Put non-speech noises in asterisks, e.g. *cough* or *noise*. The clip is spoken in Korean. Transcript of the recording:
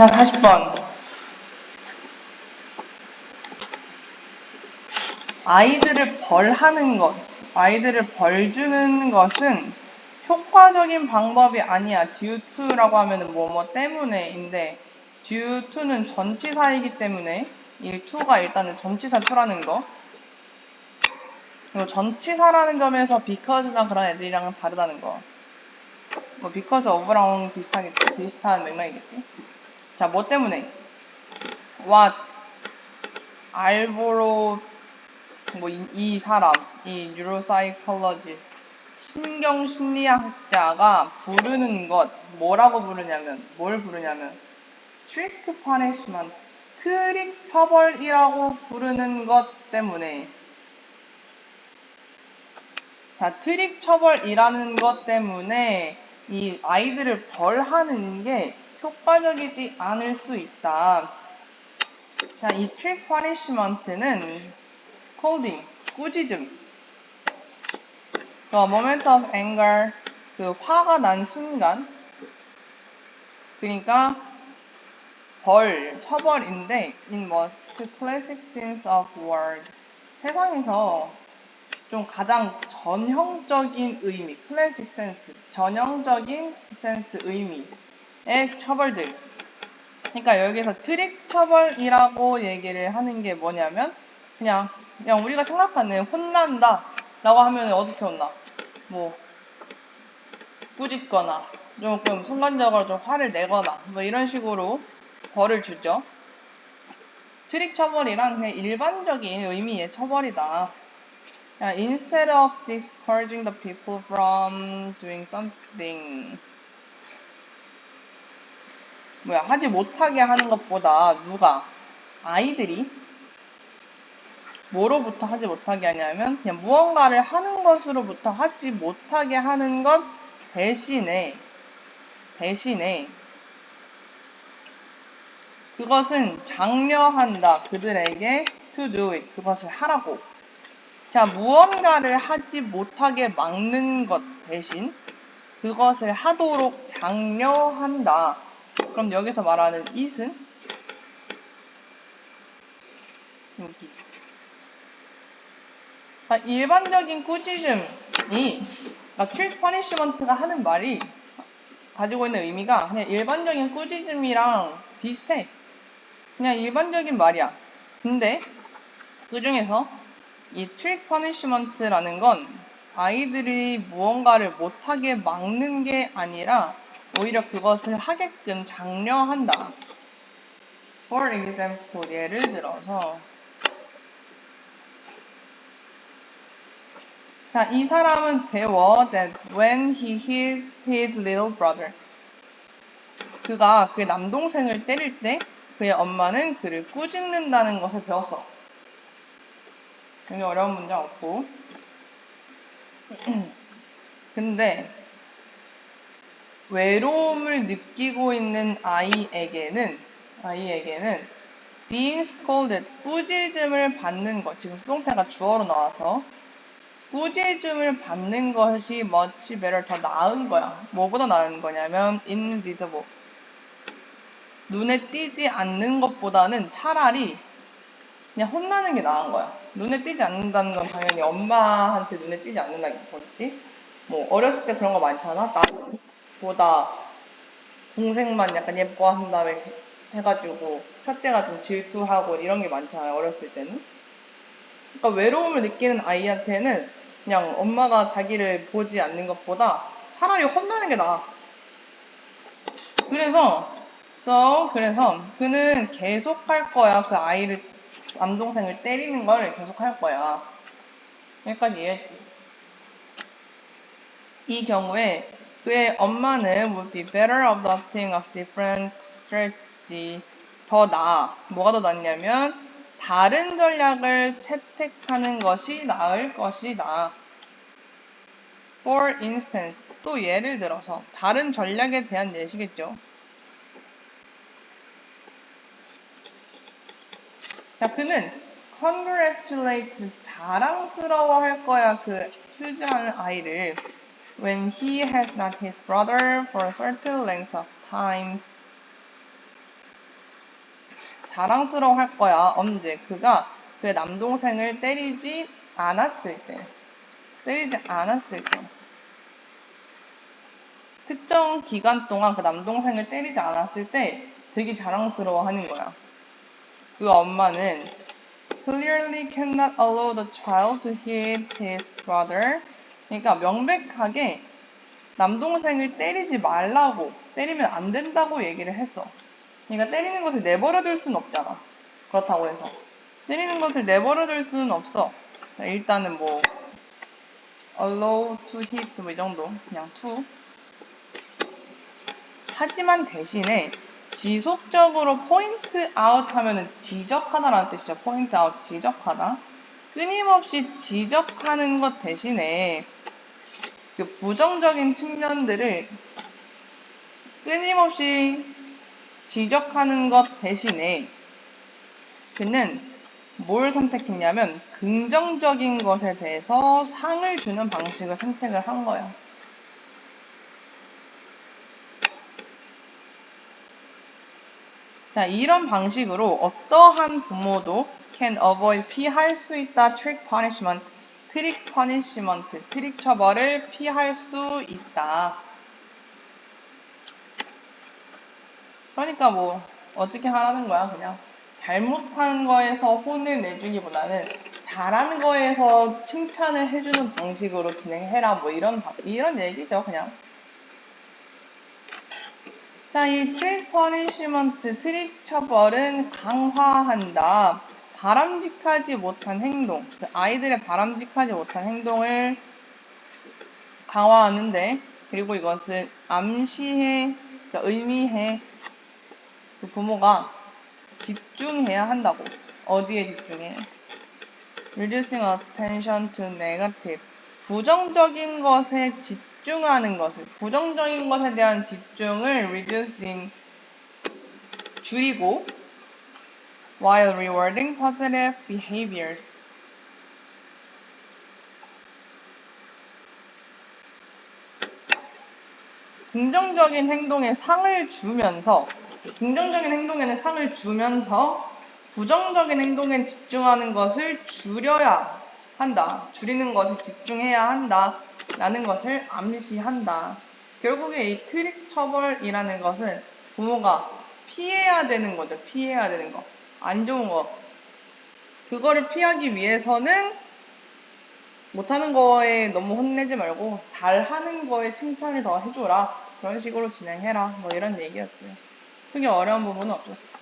자, 40번. 아이들을 벌하는 것, 아이들을 벌 주는 것은 효과적인 방법이 아니야. due to라고 하면은 뭐뭐 때문에인데 due to는 전치사이기 때문에 이 to가 일단은 전치사 to라는 거. 그리고 전치사라는 점에서 because나 그런 애들이랑은 다르다는 거. 뭐 because of랑 비슷하겠지. 비슷한 맥락이겠지. 자, 뭐 때문에? what? 알보로 뭐이 사람, 이 뉴로사이콜로지스트 신경 심리학자가 부르는 것 뭐라고 부르냐면 뭘 부르냐면 trick punishment 트릭 처벌이라고 부르는 것 때문에. 자 트릭 처벌이라는 것 때문에 이 아이들을 벌하는 게 효과적이지 않을 수 있다. 자, 이 trick punishment는 scolding, 꾸짖음, 그 moment of anger, 그 화가 난 순간, 그러니까 벌, 처벌인데 in most classic sense of word 세상에서 좀 가장 전형적인 의미, 클래식 센스, 전형적인 센스 의미 의 처벌들. 그러니까 여기서 트릭 처벌이라고 얘기를 하는 게 뭐냐면 그냥 그냥 우리가 생각하는 혼난다 라고 하면 어떻게 혼나? 뭐 꾸짖거나 조금 순간적으로 좀 화를 내거나 뭐 이런 식으로 벌을 주죠. 트릭 처벌이란 그냥 일반적인 의미의 처벌이다. Instead of discouraging the people from doing something. 뭐야, 하지 못하게 하는 것보다 누가? 아이들이 뭐로부터 하지 못하게 하냐면 그냥 무언가를 하는 것으로부터 하지 못하게 하는 것 대신에 대신에 그것은 장려한다. 그들에게 to do it. 그것을 하라고. 자, 무언가를 하지 못하게 막는 것 대신 그것을 하도록 장려한다. 그럼 여기서 말하는 it은 여기. 자, 일반적인 꾸짖음이 트릭 퍼니시먼트가 하는 말이 가지고 있는 의미가 그냥 일반적인 꾸짖음이랑 비슷해. 그냥 일반적인 말이야. 근데 그 중에서 이 트릭 퍼니시먼트라는 건 아이들이 무언가를 못하게 막는 게 아니라 오히려 그것을 하게끔 장려한다. For example, 예를 들어서 자, 이 사람은 배워 that when he hits his little brother 그가 그의 남동생을 때릴 때 그의 엄마는 그를 꾸짖는다는 것을 배웠어. 굉장히 어려운 문제 없고. *clears throat* 근데 외로움을 느끼고 있는 아이에게는 아이에게는 being scolded 꾸짖음을 받는 것 지금 수동태가 주어로 나와서 꾸짖음을 받는 것이 much better 더 나은 거야. 뭐보다 나은 거냐면 invisible 눈에 띄지 않는 것보다는 차라리 그냥 혼나는 게 나은 거야. 눈에 띄지 않는다는 건 당연히 엄마한테 눈에 띄지 않는다겠지? 뭐 어렸을 때 그런 거 많잖아. 나 보다 동생만 약간 예뻐한 다음에 해가지고 첫째가 좀 질투하고 이런 게 많잖아요. 어렸을 때는. 그러니까 외로움을 느끼는 아이한테는 그냥 엄마가 자기를 보지 않는 것보다 차라리 혼나는 게 나아. 그래서 So, 그래서 그는 계속 할 거야. 그 아이를, 남동생을 때리는 걸 계속 할 거야. 여기까지 이해했지? 이 경우에 그의 엄마는 would be better adopting a different strategy. 더 나아. 뭐가 더 낫냐면 다른 전략을 채택하는 것이 나을 것이다. For instance, 또 예를 들어서 다른 전략에 대한 예시겠죠. 자, 그는 congratulate 자랑스러워 할 거야. 그 휴즈하는 아이를 when he has not his brother for a certain length of time. 자랑스러워 할 거야. 언제? 그가 그의 남동생을 때리지 않았을 때. 때리지 않았을 때. 특정 기간 동안 그 남동생을 때리지 않았을 때 되게 자랑스러워 하는 거야. 그 엄마는 clearly cannot allow the child to hit his brother. 그러니까 명백하게 남동생을 때리지 말라고, 때리면 안 된다고 얘기를 했어. 그러니까 때리는 것을 내버려 둘 수는 없잖아. 그렇다고 해서. 때리는 것을 내버려 둘 수는 없어. 자, 일단은 뭐, allow to hit 뭐 이 정도. 그냥 to. 하지만 대신에 지속적으로 포인트 아웃 하면은 지적하다라는 뜻이죠. 포인트 아웃 지적하다. 끊임없이 지적하는 것 대신에 그 부정적인 측면들을 끊임없이 지적하는 것 대신에 그는 뭘 선택했냐면 긍정적인 것에 대해서 상을 주는 방식을 선택을 한 거야. 자, 이런 방식으로 어떠한 부모도 can avoid 피할 수 있다 trick punishment, 트릭 퍼니시먼트, 트릭 처벌을 피할 수 있다. 그러니까 뭐 어떻게 하라는 거야 그냥 잘못한 거에서 혼을 내주기보다는 잘하는 거에서 칭찬을 해주는 방식으로 진행해라 뭐 이런 바- 이런 얘기죠 그냥 자, 이 트릭 퍼니시먼트, 트릭 처벌은 강화한다. 바람직하지 못한 행동, 그 아이들의 바람직하지 못한 행동을 강화하는데, 그리고 이것을 암시해, 그러니까 의미해, 그 부모가 집중해야 한다고. 어디에 집중해? Reducing attention to negative. 부정적인 것에 집중하는 것을, 부정적인 것에 대한 집중을 reducing, 줄이고, while rewarding positive behaviors. 긍정적인 행동에 상을 주면서, 긍정적인 행동에는 상을 주면서, 부정적인 행동에 집중하는 것을 줄여야 한다. 줄이는 것에 집중해야 한다. 라는 것을 암시한다. 결국에 이 트릭 처벌이라는 것은 부모가 피해야 되는 거죠. 피해야 되는 거. 안 좋은 거. 그거를 피하기 위해서는 못하는 거에 너무 혼내지 말고 잘하는 거에 칭찬을 더 해줘라. 그런 식으로 진행해라. 뭐 이런 얘기였지. 크게 어려운 부분은 없었어.